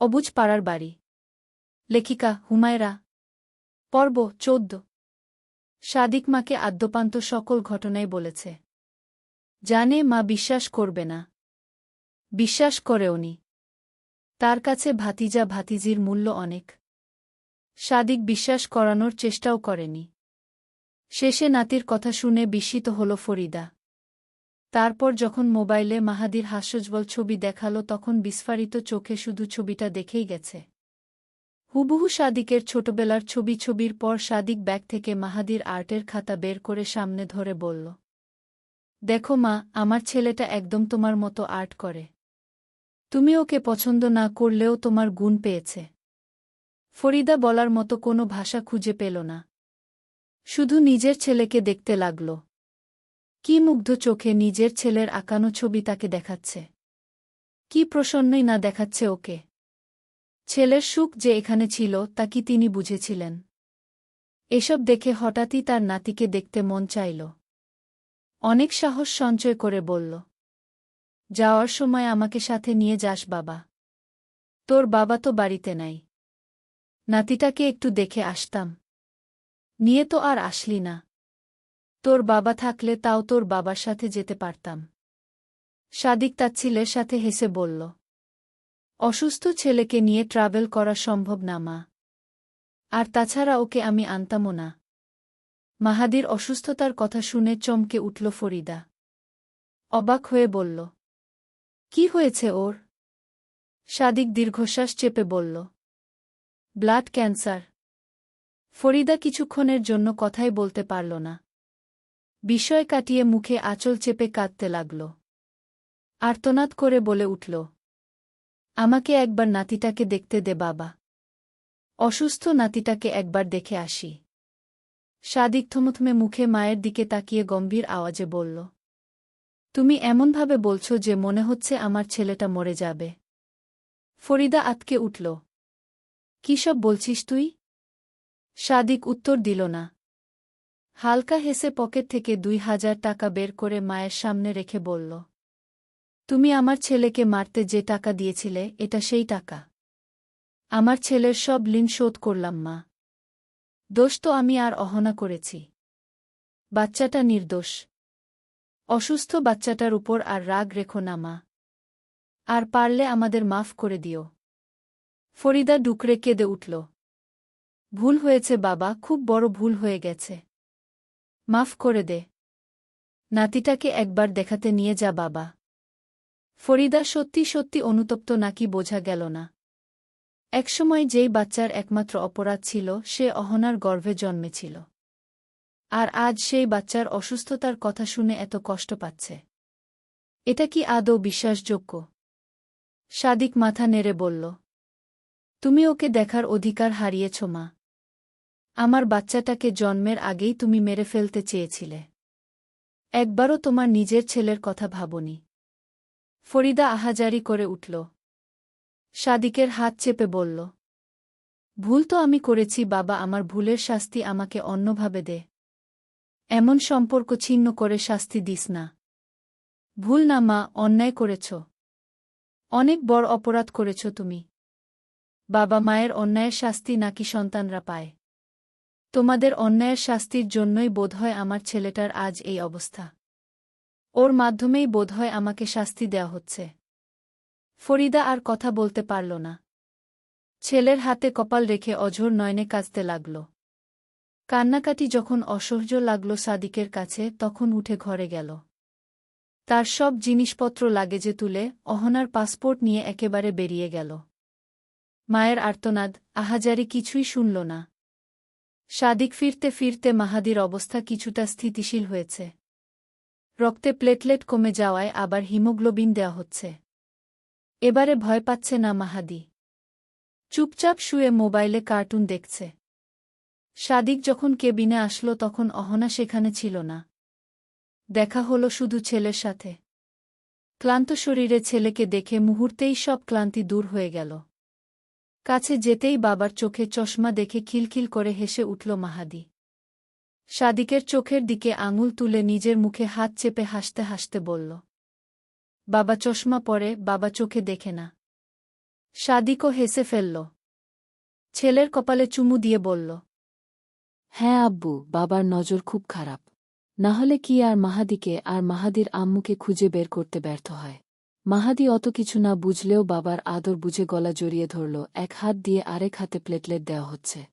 অবুজ পাড়ার বাড়ি। লেখিকা হুমায়রা। পর্ব চৌদ্দ। সাদিক মাকে আদ্যপান্ত সকল ঘটনাই বলেছে। জানে মা বিশ্বাস করবে না। বিশ্বাস করেওনি তার কাছে ভাতিজা ভাতিজির মূল্য অনেক। সাদিক বিশ্বাস করানোর চেষ্টাও করেনি। শেষে নাতির কথা শুনে বিস্মিত হল ফরিদা। তারপর যখন মোবাইলে মাহাদির হাস্যজ্বল ছবি দেখাল, তখন বিস্ফারিত চোখে শুধু ছবিটা দেখেই গেছে। হুবহু সাদিকের ছোটবেলার ছবি ছবির পর সাদিক ব্যাগ থেকে মাহাদির আর্টের খাতা বের করে সামনে ধরে বলল, দেখো মা, আমার ছেলেটা একদম তোমার মতো আর্ট করে। তুমি ওকে পছন্দ না করলেও তোমার গুণ পেয়েছে। ফরিদা বলার মতো কোনো ভাষা খুঁজে পেল না। শুধু নিজের ছেলেকে দেখতে লাগল। কি মুগ্ধ চোখে নিজের ছেলের আঁকানো ছবি তাকে দেখাচ্ছে? কি প্রসন্নই না দেখাচ্ছে ওকে? ছেলের সুখ যে এখানে ছিল, তা কি তিনি বুঝেছিলেন? এসব দেখে হঠাৎই তার নাতিকে দেখতে মন চাইল। অনেক সাহস সঞ্চয় করে বলল, যাওয়ার সময় আমাকে সাথে নিয়ে যাস বাবা। তোর বাবা তো বাড়িতে নাই। নাতিটাকে একটু দেখে আসতাম। নিয়ে তো আর আসলি না। তোর বাবা থাকলে তাও তোর বাবার সাথে যেতে পারতাম। সাদিক তার ছেলের সাথে হেসে বলল, অসুস্থ ছেলেকে নিয়ে ট্রাভেল করা সম্ভব না, মা। আর তাছাড়া ওকে আমি আনতামও না। মাহাদির অসুস্থতার কথা শুনে চমকে উঠল ফরিদা। অবাক হয়ে বলল, কি হয়েছে ওর? সাদিক দীর্ঘশ্বাস চেপে বলল, ব্লাড ক্যান্সার। ফরিদা কিছুক্ষণের জন্য কথাই বলতে পারল না। বিষয় কাটিয়ে মুখে আঁচল চেপে কাঁদতে লাগল। আর্তনাদ করে বলে উঠল, আমাকে একবার নাতিটাকে দেখতে দে বাবা। অসুস্থ নাতিটাকে একবার দেখে আসি। সাদিক থমথমে মুখে মায়ের দিকে তাকিয়ে গম্ভীর আওয়াজে বলল, তুমি এমনভাবে বলছ যে মনে হচ্ছে আমার ছেলেটা মরে যাবে। ফরিদা আতকে উঠল, কি সব বলছিস তুই? সাদিক উত্তর দিল না হালকা হেসে পকেট থেকে দুই হাজার টাকা বের করে মায়ের সামনে রেখে বলল, তুমি আমার ছেলেকে মারতে যে টাকা দিয়েছিলে, এটা সেই টাকা। আমার ছেলের সব লিন শোধ করলাম, মা। দোষ তো আমি আর অহনা করেছি। বাচ্চাটা নির্দোষ। অসুস্থ বাচ্চাটার উপর আর রাগ রেখো না, মা। আর পারলে আমাদের মাফ করে দিও। ফরিদা ডুকরে কেঁদে উঠল, ভুল হয়েছে বাবা, খুব বড় ভুল হয়ে গেছে। মাফ করে দে। নাতিটাকে একবার দেখাতে নিয়ে যা বাবা। ফরিদা সত্যি সত্যি অনুতপ্ত নাকি বোঝা গেল না। একসময় যেই বাচ্চার একমাত্র অপরাধ ছিল, সে অহনার গর্ভে জন্মেছিল। আর আজ সেই বাচ্চার অসুস্থতার কথা শুনে এত কষ্ট পাচ্ছে। এটা কি আদৌ বিশ্বাসযোগ্য? সাদিক মাথা নেড়ে বলল, তুমি ওকে দেখার অধিকার হারিয়েছ মা। আমার বাচ্চাটাকে জন্মের আগেই তুমি মেরে ফেলতে চেয়েছিলে। একবারও তোমার নিজের ছেলের কথা ভাবনি। ফরিদা আহাজারি করে উঠল। সাদিকের হাত চেপে বলল, ভুল তো আমি করেছি, বাবা, আমার ভুলের শাস্তি আমাকে অন্যভাবে দে। এমন সম্পর্ক ছিন্ন করে শাস্তি দিস না। ভুল না, মা, অন্যায় করেছ। অনেক বড় অপরাধ করেছ তুমি। বাবা, মায়ের অন্যায়ের শাস্তি নাকি সন্তানরা পায়? তোমাদের অন্যায়ের শাস্তির জন্যই বোধহয় আমার ছেলেটার আজ এই অবস্থা। ওর মাধ্যমেই বোধহয় আমাকে শাস্তি দেয়া হচ্ছে। ফরিদা আর কথা বলতে পারল না। ছেলের হাতে কপাল রেখে অঝোর নয়নে কাঁচতে লাগল। কান্নাকাটি যখন অসহ্য লাগল সাদিকের কাছে, তখন উঠে ঘরে গেল। তার সব জিনিসপত্র লাগেজে তুলে অহনার পাসপোর্ট নিয়ে একেবারে বেরিয়ে গেল। মায়ের আর্তনাদ, আহাজারি কিছুই শুনল না। সাদিক ফিরতে ফিরতে মাহাদির অবস্থা কিছুটা স্থিতিশীল হয়েছে। রক্তে প্লেটলেট কমে যাওয়ায় আবার হিমোগ্লোবিন দেওয়া হচ্ছে। এবারে ভয় পাচ্ছে না মাহাদি। চুপচাপ শুয়ে মোবাইলে কার্টুন দেখছে। সাদিক যখন কেবিনে আসলো তখন অহনা সেখানে ছিল না। দেখা হলো শুধু ছেলের সাথে। ক্লান্ত শরীরে ছেলেকে দেখে মুহূর্তেই সব ক্লান্তি দূর হয়ে গেল। কাছে যেতেই বাবার চোখে চশমা দেখে খিলখিল করে হেসে উঠল মাহাদি। সাদিকের চোখের দিকে আঙুল তুলে নিজের মুখে হাত চেপে হাসতে হাসতে বলল, বাবা চশমা পরে, বাবা চোখে দেখে না। সাদিকও হেসে ফেলল, ছেলের কপালে চুমু দিয়ে বলল হ্যাঁ আব্বু, বাবার নজর খুব খারাপ। না হলে কি আর মাহাদিকে আর মাহাদির আম্মুকে খুঁজে বের করতে ব্যর্থ হয়? মাহাদি অত কিছু না বুঝলেও বাবার আদর বুঝে গলা জড়িয়ে ধরল, এক হাত দিয়ে আরেক হাতে প্লেটলেট দেওয়া হচ্ছে।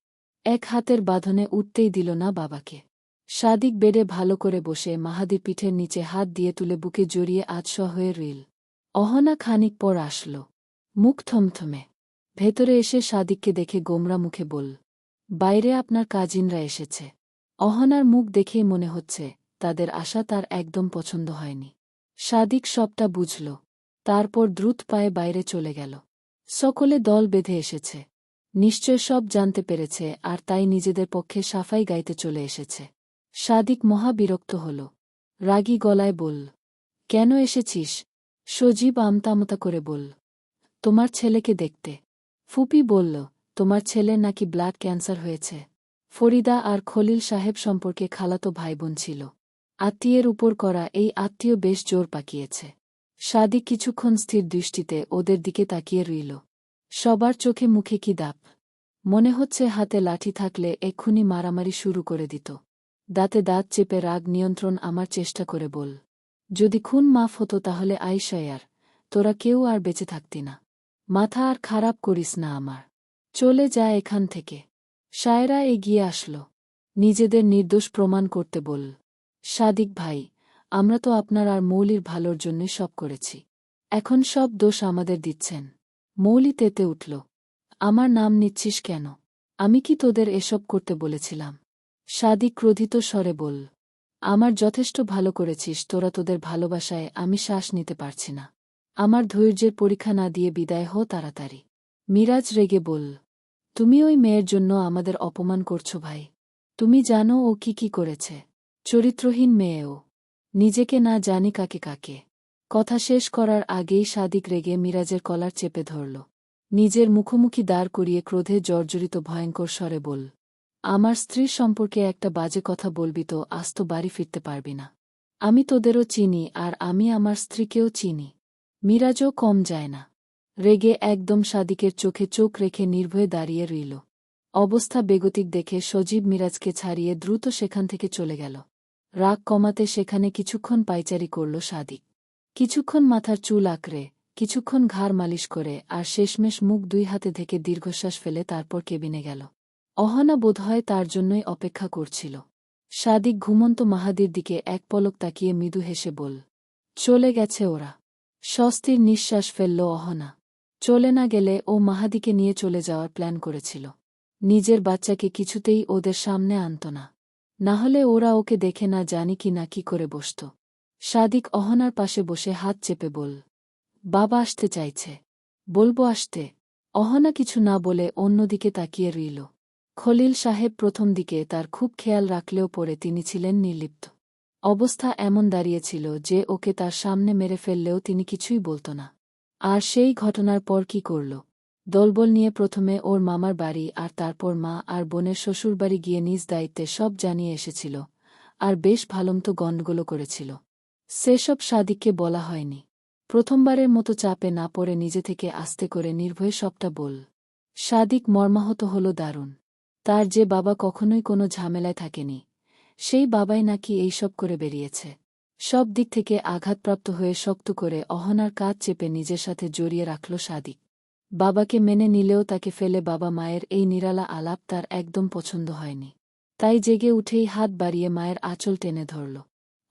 এক হাতের বাঁধনে উঠতেই দিল না বাবাকে। সাদিক বেডে ভালো করে বসে মাহাদির পিঠের নিচে হাত দিয়ে তুলে বুকে জড়িয়ে আতস হয়ে রইল। অহনা খানিক পর আসল। মুখ থমথমে। ভেতরে এসে সাদিককে দেখে গোমরা মুখে বল বাইরে আপনার কাজিনরা এসেছে। অহনার মুখ দেখেই মনে হচ্ছে তাদের আশা তার একদম পছন্দ হয়নি। সাদিক সবটা বুঝল। তারপর দ্রুত পায়ে বাইরে চলে গেল। সকলে দল বেঁধে এসেছে। নিশ্চয় সব জানতে পেরেছে আর তাই নিজেদের পক্ষে সাফাই গাইতে চলে এসেছে। সাদিক মহা বিরক্ত হল। রাগী গলায় বল কেন এসেছিস? সজীব আমতামতা করে বল তোমার ছেলেকে দেখতে। ফুপি বলল, তোমার ছেলের নাকি ব্লাড ক্যান্সার হয়েছে। ফরিদা আর খলিল সাহেব সম্পর্কে খালাতো ভাইবোন ছিল। আত্মীয়ের উপর করা এই আত্মীয় বেশ জোর পাকিয়েছে। সাদি কিছুক্ষণ স্থির দৃষ্টিতে ওদের দিকে তাকিয়ে রইল। সবার চোখে মুখে কি দাপ? মনে হচ্ছে হাতে লাঠি থাকলে এক্ষুনি মারামারি শুরু করে দিত। দাঁতে দাঁত চেপে রাগ নিয়ন্ত্রণ আমার চেষ্টা করে বল। যদি খুন মাফ হতো তাহলে আইসায়ার তোরা কেউ আর বেঁচে থাকতি না। মাথা আর খারাপ করিস না আমার। চলে যা এখান থেকে। সায়রা এগিয়ে আসল। নিজেদের নির্দোষ প্রমাণ করতে বল। সাদিক ভাই আমরা তো আপনার আর মৌলির ভালোর জন্যই সব করেছি। এখন সব দোষ আমাদের দিচ্ছেন। মৌলি তেতে উঠল। আমার নাম নিচ্ছিস কেন? আমি কি তোদের এসব করতে বলেছিলাম? সাদিক ক্রোধিত স্বরে বল আমার যথেষ্ট ভালো করেছিস, তোরা তোদের ভালোবাসায় আমি শ্বাস নিতে পারছি না। আমার ধৈর্যের পরীক্ষা না দিয়ে বিদায় হো তাড়াতাড়ি। মিরাজ রেগে বল তুমি ওই মেয়ের জন্য আমাদের অপমান করছ ভাই। তুমি জানো ও কি কি করেছে। চরিত্রহীন মেয়ে ও। নিজেকে না জানি কাকে কাকে। কথা শেষ করার আগেই সাদিক রেগে মিরাজের কলার চেপে ধরল। নিজের মুখোমুখি দাঁড় করিয়ে ক্রোধে জর্জরিত ভয়ঙ্কর স্বরে বল, আমার স্ত্রীর সম্পর্কে একটা বাজে কথা বলবি তো আস্ত বাড়ি ফিরতে পারবি না। আমি তোদেরও চিনি আর আমি আমার স্ত্রীকেও চিনি। মিরাজও কম যায় না। রেগে একদম সাদিকের চোখে চোখ রেখে নির্ভয়ে দাঁড়িয়ে রইল। অবস্থা বেগতিক দেখে সজীব মিরাজকে ছাড়িয়ে দ্রুত সেখান থেকে চলে গেল। রাগ কমাতে সেখানে কিছুক্ষণ পাইচারি করল সাদিক। কিছুক্ষণ মাথার চুল আঁকড়ে, কিছুক্ষণ ঘাড় মালিশ করে আর শেষমেশ মুখ দুই হাতে থেকে দীর্ঘশ্বাস ফেলে তারপর কেবিনে গেল। অহনা বোধহয় তার জন্যই অপেক্ষা করছিল। সাদিক ঘুমন্ত মাহাদির দিকে এক পলক তাকিয়ে মৃদু হেসে বল চলে গেছে ওরা। স্বস্তির নিঃশ্বাস ফেলল অহনা। চলে না গেলে ও মাহাদিকে নিয়ে চলে যাওয়ার প্ল্যান করেছিল। নিজের বাচ্চাকে কিছুতেই ওদের সামনে আনত না। না হলে ওরা ওকে দেখে না জানি কি না কি করে বসত। সাদিক অহনার পাশে বসে হাত চেপে বল, বাবা আসতে চাইছে। বলব আসতে। অহনা কিছু না বলে অন্যদিকে তাকিয়ে রইল। খলিল সাহেব প্রথম দিকে তার খুব খেয়াল রাখলেও পরে তিনি ছিলেন নির্লিপ্ত। অবস্থা এমন দাঁড়িয়েছিল যে ওকে তার সামনে মেরে ফেললেও তিনি কিছুই বলত না। আর সেই ঘটনার পর কি করল? দলবল নিয়ে প্রথমে ওর মামার বাড়ি আর তারপর মা আর বোনের শ্বশুরবাড়ি গিয়ে নিজ দায়িত্বে সব জানিয়ে এসেছিল আর বেশ ভালমতো গণ্ডগোলও করেছিল। সেসব সাদিককে বলা হয়নি। প্রথমবারের মতো চাপে না পড়ে নিজে থেকে আস্তে করে নির্ভয়ে সবটা বল। সাদিক মর্মাহত হল দারুণ। তার যে বাবা কখনোই কোনো ঝামেলায় থাকেনি, সেই বাবাই নাকি এইসব করে বেরিয়েছে। সব দিক থেকে আঘাতপ্রাপ্ত হয়ে শক্ত করে অহনার কাজ চেপে নিজের সাথে জড়িয়ে রাখল সাদিক। বাবাকে মেনে নিলেও তাকে ফেলে বাবা মায়ের এই নিরালা আলাপ তার একদম পছন্দ হয়নি। তাই জেগে উঠেই হাত বাড়িয়ে মায়ের আঁচল টেনে ধরল।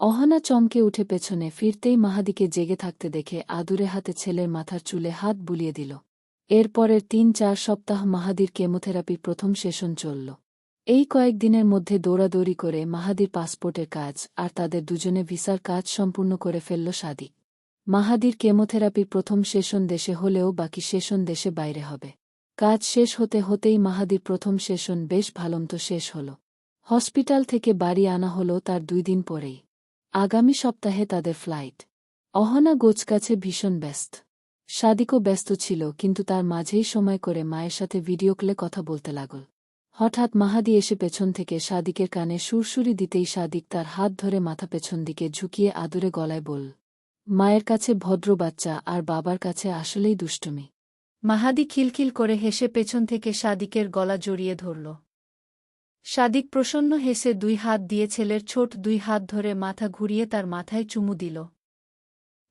অহনা চমকে উঠে পেছনে ফিরতেই মাহাদিকে জেগে থাকতে দেখে আদুরে হাতে ছেলের মাথার চুলে হাত বুলিয়ে দিল। এরপরের তিন চার সপ্তাহ মাহাদির কেমোথেরাপির প্রথম সেশন চলল। এই কয়েকদিনের মধ্যে দৌড়াদৌড়ি করে মাহাদির পাসপোর্টের কাজ আর তাদের দুজনে ভিসার কাজ সম্পূর্ণ করে ফেলল সাদিক। মাহাদির কেমোথেরাপির প্রথম সেশন দেশে হলেও বাকি সেশন দেশে বাইরে হবে। কাজ শেষ হতে হতেই মাহাদির প্রথম সেশন বেশ ভালমতো শেষ হল। হসপিটাল থেকে বাড়ি আনা হল তার দুই দিন পরেই। আগামী সপ্তাহে তাদের ফ্লাইট। অহনা গোচকাছে ভীষণ ব্যস্ত। সাদিকও ব্যস্ত ছিল, কিন্তু তার মাঝেই সময় করে মায়ের সাথে ভিডিও কলে কথা বলতে লাগল। হঠাৎ মাহাদি এসে পেছন থেকে সাদিকের কানে সুরসুরি দিতেই সাদিক তার হাত ধরে মাথা পেছন দিকে ঝুঁকিয়ে আদুরে গলায় বল মায়ের কাছে ভদ্র বাচ্চা আর বাবার কাছে আসলেই দুষ্টুমি। মাহাদি খিলখিল করে হেসে পেছন থেকে সাদিকের গলা জড়িয়ে ধরল। সাদিক প্রসন্ন হেসে দুই হাত দিয়ে ছেলের ছোট দুই হাত ধরে মাথা ঘুরিয়ে তার মাথায় চুমু দিল।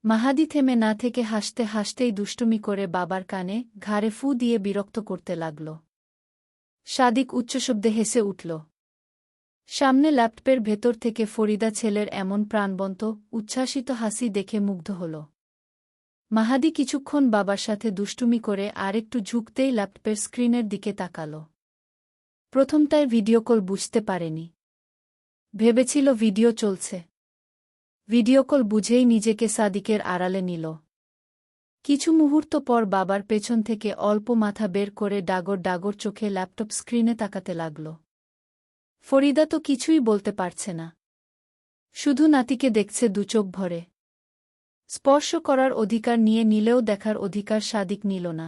মাহাদি থেমে না থেকে হাসতে হাসতেই দুষ্টুমি করে বাবার কানে ঘাড়ে ফু দিয়ে বিরক্ত করতে লাগল। সাদিক উচ্চশব্দে হেসে উঠল সামনে ল্যাপটপের ভেতর থেকে ফরিদা ছেলের এমন প্রাণবন্ত, উচ্ছ্বাসিত হাসি দেখে মুগ্ধ হল। মাহাদি কিছুক্ষণ বাবার সাথে দুষ্টুমি করে আরেকটু ঝুঁকতেই ল্যাপটপের স্ক্রিনের দিকে তাকাল। প্রথমটায় ভিডিও কল বুঝতে পারেনি। ভেবেছিল ভিডিও চলছে। ভিডিও কল বুঝেই নিজেকে সাদিকের আড়ালে নিল। কিছু মুহূর্ত পর বাবার পেছন থেকে অল্প মাথা বের করে ডাগর ডাগর চোখে ল্যাপটপ স্ক্রিনে তাকাতে লাগল। ফরিদা তো কিছুই বলতে পারছে না। শুধু নাতিকে দেখছে দুচোখ ভরে। স্পর্শ করার অধিকার নিয়ে নিলেও দেখার অধিকার সাদিক নিল না।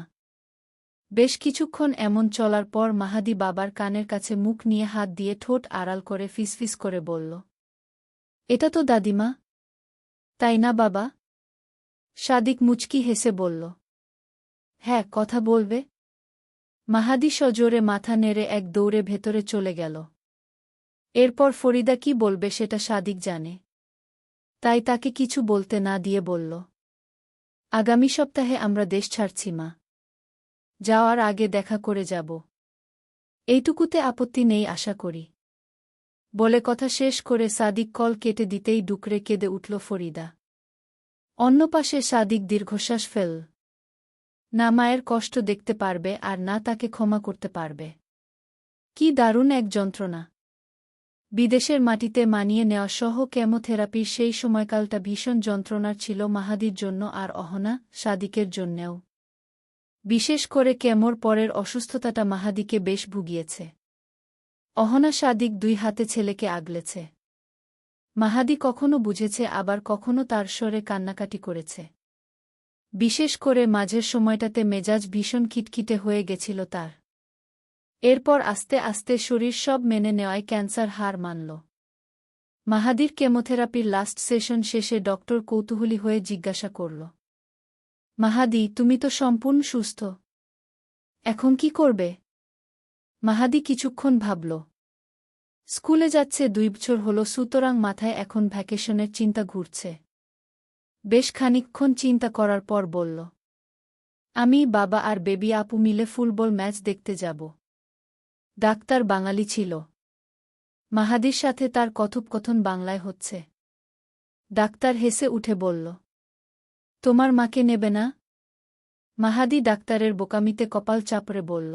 বেশ কিছুক্ষণ এমন চলার পর মাহাদি বাবার কানের কাছে মুখ নিয়ে হাত দিয়ে ঠোঁট আড়াল করে ফিসফিস করে বলল, এটা তো দাদিমা। তাই না বাবা? সাদিক মুচকি হেসে বলল হ্যাঁ কথা বলবে। মাহাদি সজোরে মাথা নেড়ে এক দৌড়ে ভেতরে চলে গেল। এরপর ফরিদা কি বলবে সেটা সাদিক জানে। তাই তাকে কিছু বলতে না দিয়ে বলল, আগামী সপ্তাহে আমরা দেশ ছাড়ছি, মা। যাওয়ার আগে দেখা করে যাব। এইটুকুতে আপত্তি নেই, আশা করি বলে কথা শেষ করে সাদিক কল কেটে দিতেই ডুকরে কেঁদে উঠল ফরিদা। অন্য পাশে সাদিক দীর্ঘশ্বাস ফেল। না মায়ের কষ্ট দেখতে পারবে আর না তাকে ক্ষমা করতে পারবে। কি দারুণ এক যন্ত্রণা। বিদেশের মাটিতে মানিয়ে নেওয়া সহ কেমোথেরাপির সেই সময়কালটা ভীষণ যন্ত্রণার ছিল মাহাদির জন্য আর অহনা সাদিকের জন্যেও। বিশেষ করে কেমোর পরের অসুস্থতাটা মাহাদিকে বেশ ভুগিয়েছে। অহনা সাদিক দুই হাতে ছেলেকে আগলেছে। মাহাদি কখনো বুঝেছে, আবার কখনো তার স্বরে কান্নাকাটি করেছে। বিশেষ করে মাঝের সময়টাতে মেজাজ ভীষণ খিটখিটে হয়ে গেছিল তার। এরপর আস্তে আস্তে শরীর সব মেনে নেওয়ায় ক্যান্সার হার মানল। মাহাদির কেমোথেরাপির লাস্ট সেশন শেষে ডক্টর কৌতূহলী হয়ে জিজ্ঞাসা করল, মাহাদি, তুমি তো সম্পূর্ণ সুস্থ। এখন কি করবে? মাহাদি কিছুক্ষণ ভাবল, স্কুলে যাচ্ছে, দুই বছর হল, সুতরাং মাথায় এখন ভ্যাকেশনের চিন্তা ঘুরছে। বেশ খানিকক্ষণ চিন্তা করার পর বলল, আমি, বাবা আর বেবি আপু মিলে ফুটবল ম্যাচ দেখতে যাব। ডাক্তার বাঙালি ছিল। মাহাদির সাথে তার কথোপকথন বাংলায় হচ্ছে। ডাক্তার হেসে উঠে বলল, তোমার মাকে নেবে না? মাহাদি ডাক্তারের বোকামিতে কপাল চাপড়ে বলল,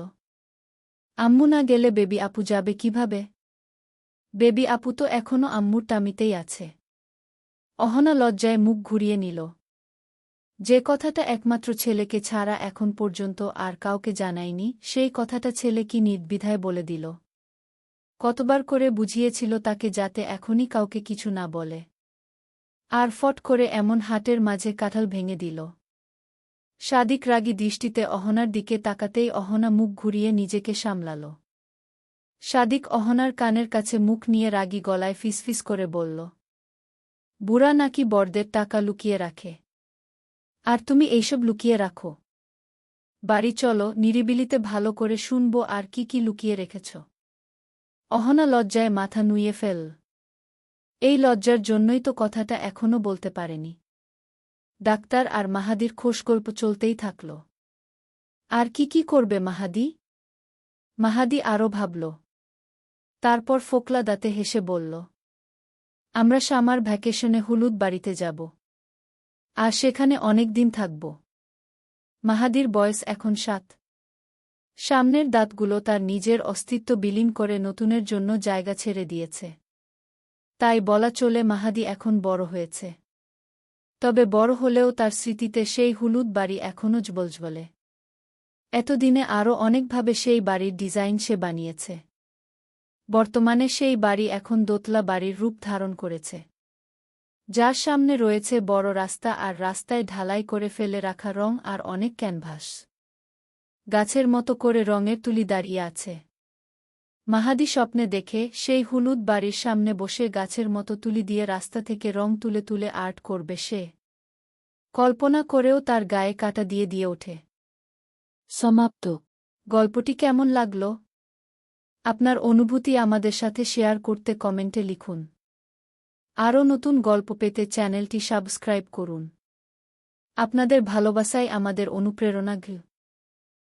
আম্মু না গেলে বেবি আপু যাবে কীভাবে? বেবি আপু তো এখনও আম্মুর টামিতেই আছে। অহনা লজ্জায় মুখ ঘুরিয়ে নিল। যে কথাটা একমাত্র ছেলেকে ছাড়া এখন পর্যন্ত আর কাউকে জানায়নি, সেই কথাটা ছেলে কি নির্বিধায় বলে দিল। কতবার করে বুঝিয়েছিল তাকে যাতে এখনই কাউকে কিছু না বলে। আর ফট করে এমন হাটের মাঝে কাঁঠাল ভেঙে দিল। সাদিক রাগী দৃষ্টিতে অহনার দিকে তাকাতেই অহনা মুখ ঘুরিয়ে নিজেকে সামলাল। সাদিক অহনার কানের কাছে মুখ নিয়ে রাগী গলায় ফিসফিস করে বলল, বুড়া নাকি বরদের টাকা লুকিয়ে রাখে? আর তুমি এইসব লুকিয়ে রাখো। বাড়ি চলো, নিরিবিলিতে ভালো করে শুনব আর কি কি লুকিয়ে রেখেছ। অহনা লজ্জায় মাথা নুইয়ে ফেল। এই লজ্জার জন্যই তো কথাটা এখনও বলতে পারেনি। ডাক্তার আর মাহাদির খোশগল্প চলতেই থাকল। আর কি কি করবে মাহাদি? মাহাদি আরও ভাবল। তারপর ফোকলা দাঁতে হেসে বলল, আমরা সামার ভ্যাকেশনে হলুদ বাড়িতে যাব। আর সেখানে অনেক দিন থাকব। মাহাদির বয়স এখন সাত। সামনের দাঁতগুলো তার নিজের অস্তিত্ব বিলীন করে নতুনের জন্য জায়গা ছেড়ে দিয়েছে। তাই বলা চলে মাহাদি এখন বড় হয়েছে। তবে বড় হলেও তার স্মৃতিতে সেই হলুদ বাড়ি এখনও জ্বলজ্বলে এতদিনে আরও অনেকভাবে সেই বাড়ির ডিজাইন সে বানিয়েছে। বর্তমানে সেই বাড়ি এখন দোতলা বাড়ির রূপ ধারণ করেছে। যার সামনে রয়েছে বড় রাস্তা আর রাস্তায় ঢালাই করে ফেলে রাখা রং আর অনেক ক্যানভাস। গাছের মতো করে রঙের তুলি দাঁড়িয়ে আছে। মাহাদি স্বপ্নে দেখে সেই হলুদ বাড়ির সামনে বসে গাছের মতো তুলি দিয়ে রাস্তা থেকে রং তুলে তুলে আর্ট করবে সে। কল্পনা করেও তার গায়ে কাটা দিয়ে দিয়ে ওঠে। সমাপ্ত। গল্পটি কেমন লাগল? আপনার অনুভূতি আমাদের সাথে শেয়ার করতে কমেন্টে লিখুন। আরও নতুন গল্প পেতে চ্যানেলটি সাবস্ক্রাইব করুন। আপনাদের ভালোবাসায় আমাদের অনুপ্রেরণা